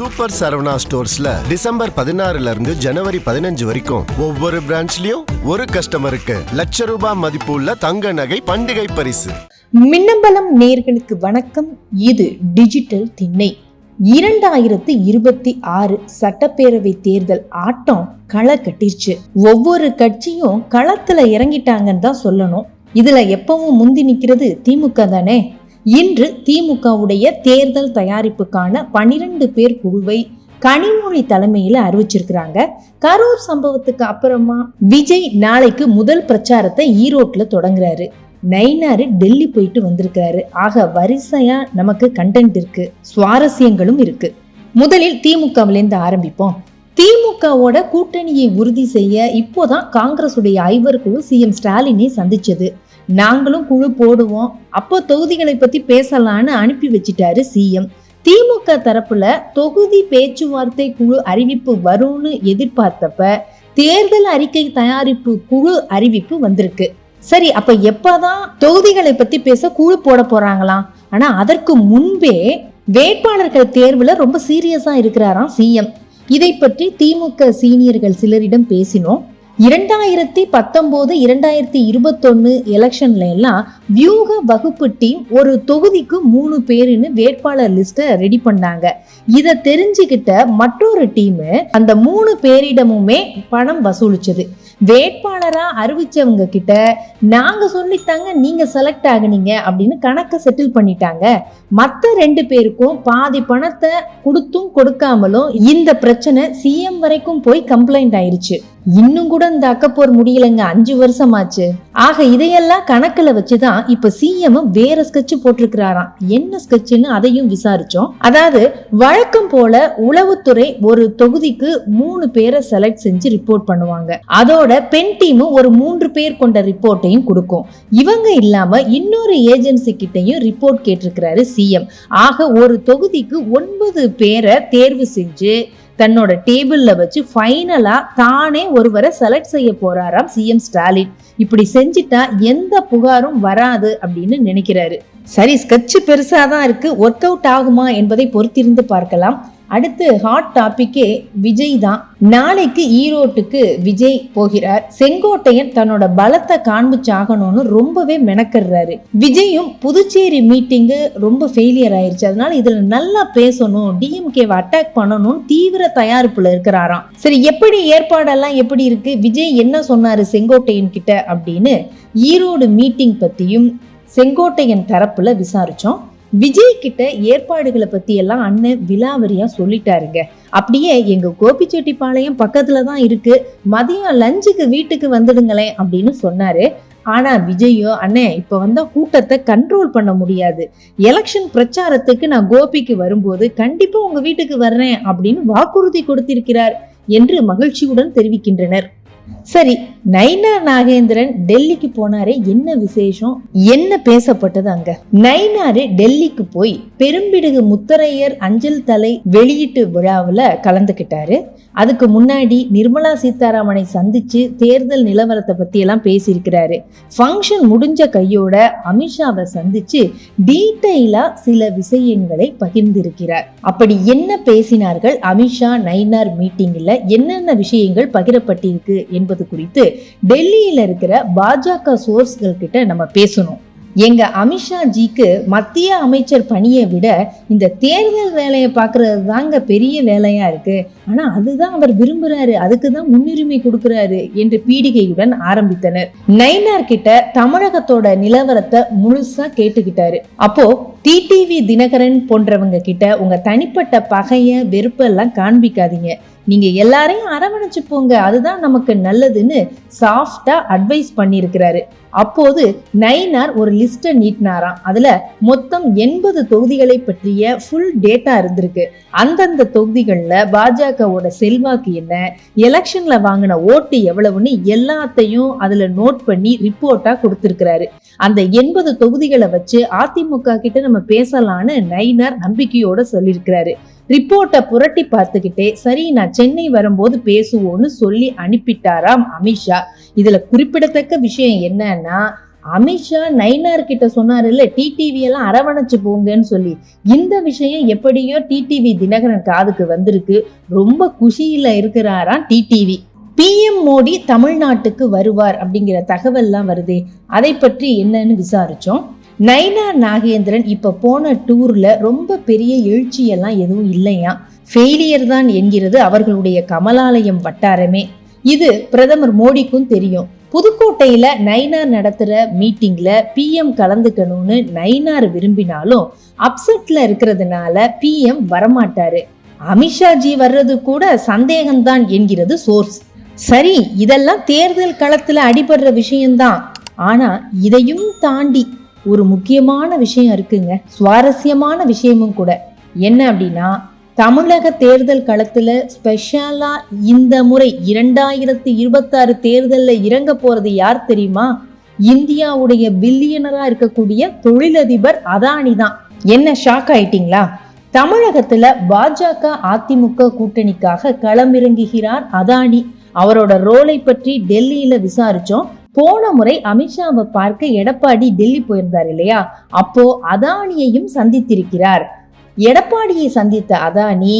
Super Saravana ஸ்டோர்ஸ்ல December பதினாறுல இருந்து ஜனவரி பதினஞ்சு வரைக்கும் ஒவ்வொரு பிரான்ச்லயும் ஒரு கஸ்டமருக்கு லட்ச ரூபாய் மதிப்புள்ள தங்க நகை பண்டிகை பரிசு. மின்னம்பலம் நேர்களுக்கு வணக்கம். இது டிஜிட்டல் திண்ணை. இரண்டாயிரத்து இருபத்தி ஆறு சட்டப்பேரவை தேர்தல் ஆட்டம் களை கட்டிருச்சு. ஒவ்வொரு கட்சியும் களத்துல இறங்கிட்டாங்கன்னு தான் சொல்லணும். இதுல எப்பவும் முந்தி நிக்கிறது திமுக தானே? இன்று திமுகவுடைய தேர்தல் தயாரிப்புக்கான பனிரெண்டு பேர் குழுவை கனிமொழி தலைமையில அறிவிச்சிருக்கிறாங்க. கரூர் சம்பவத்துக்கு அப்புறமா விஜய் நாளைக்கு முதல் பிரச்சாரத்தை ஈரோட்ல தொடங்குறாரு. நைனாரு டெல்லி போயிட்டு வந்திருக்காரு ஆக வரிசையா நமக்கு கண்டென்ட் இருக்கு. சுவாரஸ்யங்களும் இருக்கு. முதலில் திமுகவிலேருந்து ஆரம்பிப்போம். திமுகவோட கூட்டணியை உறுதி செய்ய இப்போதான் காங்கிரசுடைய ஐவர் குழு சிஎம் ஸ்டாலினை சந்திச்சது. நாங்களும் குழு போடுவோம். அப்போ தொகுதிகளை பத்தி பேசலான்னு அனுப்பி வச்சிட்டாரு சிஎம். திமுக தரப்புல தொகுதி பேச்சுவார்த்தை குழு அறிவிப்பு வரும்னு எதிர்பார்த்தப்ப தேர்தல் அறிக்கை தயாரிப்பு குழு அறிவிப்பு வந்திருக்கு. சரி அப்ப எப்பதான் தொகுதிகளை பத்தி பேச குழு போட போறாங்களாம் ஆனா அதற்கு முன்பே வேட்பாளர்கள் தேர்வுல ரொம்ப சீரியஸா இருக்கிறாராம் சிஎம். இதை பற்றி திமுக சீனியர்கள் சிலரிடம் பேசினோம். இரண்டாயிரத்தி பத்தொம்போது இரண்டாயிரத்தி இருபத்தொன்னு எலெக்ஷன்ல எல்லாம் வியூக வகுப்பு டீம் ஒரு தொகுதிக்கு மூணு பேருன்னு வேட்பாளர் லிஸ்ட்டை ரெடி பண்ணாங்க. இதை தெரிஞ்சுக்கிட்ட மற்றொரு டீமு அந்த மூணு பேரிடமுமே பணம் வசூலிச்சது. வேட்பாளராக அறிவிச்சவங்க கிட்ட நாங்கள் சொல்லித்தாங்க நீங்கள் செலக்ட் ஆகுனீங்க அப்படின்னு கணக்கை செட்டில் பண்ணிட்டாங்க. மற்ற ரெண்டு பேருக்கும் பாதி பணத்தை கொடுத்தும் கொடுக்காமலும் இந்த பிரச்சனை சிஎம் வரைக்கும் போய் கம்ப்ளைண்ட் ஆயிருச்சு. இன்னும் கூட இந்த அக்கப்போர் முடியலங்க அஞ்சு வருஷமாச்சு. ஆக இதையெல்லாம் கணக்குல வச்சுதான் இப்ப சிஎம் வேற ஸ்கெட்ச் போட்டிருக்கிறாராம். என்ன ஸ்கெட்ச்னு அதையும் விசாரிச்சோம். அதாவது வழக்கம் போல உளவுத்துறை ஒரு தொகுதிக்கு மூணு பேரை செலக்ட் செஞ்சு ரிப்போர்ட் பண்ணுவாங்க. அதோட பெண் டீமு ஒரு மூன்று பேர் கொண்ட ரிப்போர்ட்டையும் கொடுக்கும். இவங்க இல்லாம இன்னொரு ஏஜென்சி கிட்டையும் ரிப்போர்ட் கேட்டிருக்கிறாரு சிஎம் ஆக ஒரு தொகுதிக்கு ஒன்பது பேரை தேர்வு செஞ்சு தன்னோட டேபிள்ல வச்சு ஃபைனலா தானே ஒருவரை செலக்ட் செய்ய போறாராம் சிஎம் ஸ்டாலின் இப்படி செஞ்சிட்டா எந்த புகாரும் வராது அப்படின்னு நினைக்கிறாரு. சரி ஸ்கெட்சு பெருசாக தான் இருக்கு. ஒர்க் அவுட் ஆகுமா என்பதை பொறுத்திருந்து பார்க்கலாம். அடுத்து ஹாட் டாபிக்கே விஜய் தான். நாளைக்கு ஈரோட்டுக்கு விஜய் போகிறார். செங்கோட்டையன் தன்னோட பலத்தை காண்பிச்சாகணும்னு ரொம்பவே மெனக்கடுறாரு. விஜயும் புதுச்சேரி மீட்டிங்கு ரொம்ப ஃபெயிலியர் ஆயிருச்சு. அதனால இதுல நல்லா பேசணும் டிஎம்கேவை அட்டாக் பண்ணணும்னு தீவிர தயாரிப்புல இருக்கிறாராம். சரி எப்படி ஏற்பாடெல்லாம் எப்படி இருக்கு? விஜய் என்ன சொன்னாரு செங்கோட்டையன் கிட்ட அப்படின்னு ஈரோடு மீட்டிங் பத்தியும் செங்கோட்டையன் தரப்புல விசாரிச்சோம். விஜய் கிட்ட ஏற்பாடுகளை பத்தி எல்லாம் அண்ணன் விலாவரியா சொல்லிட்டாருங்க. அப்படியே எங்க கோபிச்செட்டிப்பாளையம் பக்கத்துல தான் இருக்கு. மதியம் லஞ்சுக்கு வீட்டுக்கு வந்துடுங்களேன் அப்படின்னு சொன்னாரு. ஆனா விஜயோ அண்ணே இப்ப வந்தா கூட்டத்தை கண்ட்ரோல் பண்ண முடியாது. எலெக்ஷன் பிரச்சாரத்துக்கு நான் கோபிக்கு வரும்போது கண்டிப்பா உங்க வீட்டுக்கு வர்றேன் அப்படின்னு வாக்குறுதி கொடுத்திருக்கிறார் என்று மகிழ்ச்சியுடன் தெரிவிக்கின்றனர். சரி நைனா நாகேந்திரன் டெல்லிக்கு போனாரே என்ன விசேஷம்? என்ன பேசப்பட்டது அங்க? நைனாரு டெல்லிக்கு போய் பெரும்பிடுகு முத்தரையர் அஞ்சல் தலை வெளியீட்டு விழாவில் கலந்துக்கிட்டாரு அதுக்கு முன்னாடி நிர்மலா சீதாராமனை சந்திச்சு தேர்தல் நிலவரத்தை பத்தி எல்லாம் பேசியிருக்கிறாரு. ஃபங்க்ஷன் முடிஞ்ச கையோட அமித்ஷாவை சந்திச்சு டீட்டெயிலா சில விஷயங்களை பகிர்ந்திருக்கிறார். அப்படி என்ன பேசினார்கள் அமித்ஷா நைனார் மீட்டிங்ல என்னென்ன விஷயங்கள் பகிரப்பட்டிருக்கு? என்பது குறித்து டெல்லியில் இருக்கிற பாஜக சோர்ஸ்கள் கிட்ட நம்ம பேசணும். எங்க அமித்ஷா ஜிக்கு மத்திய அமைச்சர் பணியை விட இந்த தேர்தல் வேலையை பார்க்கறது தாங்க பெரிய வேலையா இருக்கு. ஆனா அதுதான் அவர் விரும்புறாரு. அதுக்கு தான் முன்னுரிமை கொடுக்கிறாரு என்று பீடிகையுடன் ஆரம்பித்தனர். நைனார் கிட்ட தமிழகத்தோட நிலவரத்தை முழுசா கேட்டுக்கிட்டாரு. அப்போ டிடிவி தினகரன் போன்றவங்க கிட்ட உங்க தனிப்பட்ட பகைய வெறுப்பெல்லாம் காண்பிக்காதீங்க. நீங்க எல்லாரையும் அரவணைச்சு போங்க. அதுதான் நமக்கு நல்லதுன்னு சாஃப்டா அட்வைஸ் பண்ணியிருக்கிறாரு. அப்போது நைனார் ஒரு லிஸ்ட்டை நீட்டினாராம். அதுல மொத்தம் எண்பது தொகுதிகளை பற்றிய ஃபுல் டேட்டா இருந்திருக்கு. அந்தந்த தொகுதிகளில் பாஜகவோட செல்வாக்கு என்ன எலெக்ஷன்ல வாங்கின ஓட்டு எவ்வளவுன்னு எல்லாத்தையும் அதுல நோட் பண்ணி ரிப்போர்ட்டா கொடுத்திருக்கிறாரு. அந்த எண்பது தொகுதிகளை வச்சு அதிமுக கிட்ட நம்ம பேசலான்னு நைனார் நம்பிக்கையோட சொல்லியிருக்கிறாரு. ரிப்போர்ட்டை புரட்டி பார்த்துக்கிட்டே சரி நான் சென்னை வரும்போது பேசுவோன்னு சொல்லி அனுப்பிட்டாராம் அமித்ஷா. இதுல குறிப்பிடத்தக்க விஷயம் என்னன்னா அமித்ஷா நைனார் கிட்ட சொன்னார் சொன்னாருல்ல டிடிவி எல்லாம் அரவணைச்சு போங்கன்னு சொல்லி. இந்த விஷயம் எப்படியோ டிடிவி தினகரன் காதுக்கு வந்திருக்கு. ரொம்ப குஷியில இருக்கிறாராம் டிடிவி பிஎம் மோடி தமிழ்நாட்டுக்கு வருவார் அப்படிங்கிற தகவல்லாம் வருதே. அதை பற்றி என்னன்னு விசாரிச்சோம். நைனா நாகேந்திரன் இப்போ போன டூரில் ரொம்ப பெரிய எழுச்சியெல்லாம் எதுவும் இல்லையா ஃபெயிலியர் தான் என்கிறது அவர்களுடைய கமலாலயம் வட்டாரமே. இது பிரதமர் மோடிக்கும் தெரியும். புதுக்கோட்டையில நைனார் நடத்துற மீட்டிங்ல பிஎம் கலந்துக்கணும்னு நைனார் விரும்பினாலும் அப்செட்ல இருக்கிறதுனால பிஎம் வரமாட்டாரு. அமித்ஷாஜி வர்றது கூட சந்தேகம்தான் என்கிறது சோர்ஸ் சரி இதெல்லாம் தேர்தல் களத்துல அடிபடுற விஷயம்தான். ஆனா இதையும் தாண்டி ஒரு முக்கியமான விஷயம் இருக்குங்க. சுவாரஸ்யமான விஷயமும் கூட. என்ன அப்படின்னா தமிழக தேர்தல் களத்துல ஸ்பெஷலா இந்த முறை இரண்டாயிரத்தி இருபத்தாறு தேர்தலில் இறங்க போறது யார் தெரியுமா? இந்தியாவுடைய பில்லியனரா இருக்கக்கூடிய தொழிலதிபர் அதானி தான். என்ன ஷாக் ஆயிட்டீங்களா? தமிழகத்துல பாஜக அதிமுக கூட்டணிக்காக களமிறங்குகிறார் அதானி. அவரோட ரோலை பற்றி டெல்லியில விசாரிச்சோம். போன முறை அமித்ஷாவை பார்க்க எடப்பாடி டெல்லி போயிருந்தார் இல்லையா? அப்போ அதானியையும் சந்தித்திருக்கிறார். எடப்பாடியை சந்தித்த அதானி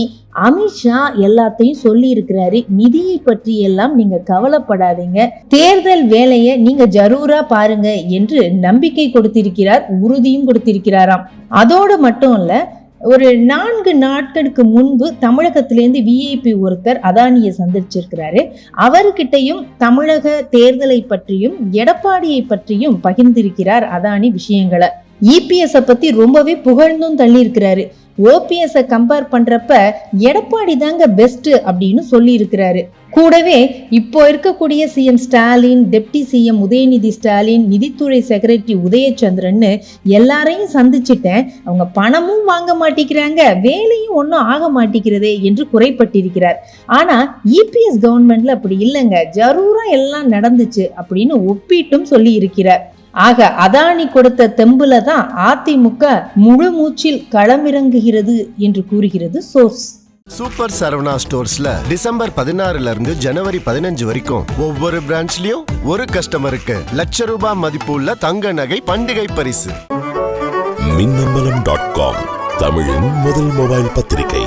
அமித்ஷா எல்லாத்தையும் சொல்லி இருக்கிறாரு நிதியை பற்றி எல்லாம் நீங்க கவலைப்படாதீங்க. தேர்தல் வேலையை நீங்க ஜரூரா பாருங்க என்று நம்பிக்கை கொடுத்திருக்கிறார் உறுதியும் கொடுத்திருக்கிறாராம். அதோடு மட்டும் இல்லை ஒரு நான்கு நாட்களுக்கு முன்பு தமிழகத்திலேருந்து விஐபி ஒருத்தர் அதானியை சந்திச்சிருக்கிறாரு. அவர்கிட்டையும் தமிழக தேர்தலை பற்றியும் எடப்பாடியை பற்றியும் பகிர்ந்திருக்கிறார் அதானி விஷயங்களை. இபிஎஸ் பத்தி ரொம்பவே புகழ்ந்தும் தள்ளி இருக்கிறாரு ஓபிஎஸ்ஸை கம்பேர் பண்றப்ப எடப்பாடி தாங்க பெஸ்ட் அப்படின்னு சொல்லி இருக்கிறாரு கூடவே இப்போ இருக்கக்கூடிய CM Stalin deputy CM Udhayanidhi Stalin நிதித்துறை செக்ரட்டரி உதயச்சந்திரன்னு எல்லாரையும் சந்திச்சிட்டேன். அவங்க பணமும் வாங்க மாட்டேங்கிறாங்க வேலையும் ஒன்றும் ஆக மாட்டேங்கிறதே என்று குறைப்பட்டிருக்கிறார். ஆனால் இபிஎஸ் கவர்மெண்ட்ல அப்படி இல்லைங்க. ஜரூரா எல்லாம் நடந்துச்சு அப்படின்னு ஒப்பிட்டும் சொல்லி இருக்கிறார் ஆக அதானி கொடுத்த தெம்புல தான் அதிமுக முழு மூச்சில் களமிறங்குகிறது என்று கூறுகிறது சோர்ஸ். சூப்பர் சரவணா ஸ்டோர்ஸ்ல டிசம்பர் பதினாறுல இருந்து ஜனவரி பதினஞ்சு வரைக்கும் ஒவ்வொரு பிரான்ச்லயும் ஒரு கஸ்டமருக்கு லட்ச ரூபாய் மதிப்புள்ள தங்க நகை பண்டிகை பரிசு. மின்னம்பலம் டாட் காம் தமிழின் முதல் மொபைல் பத்திரிகை.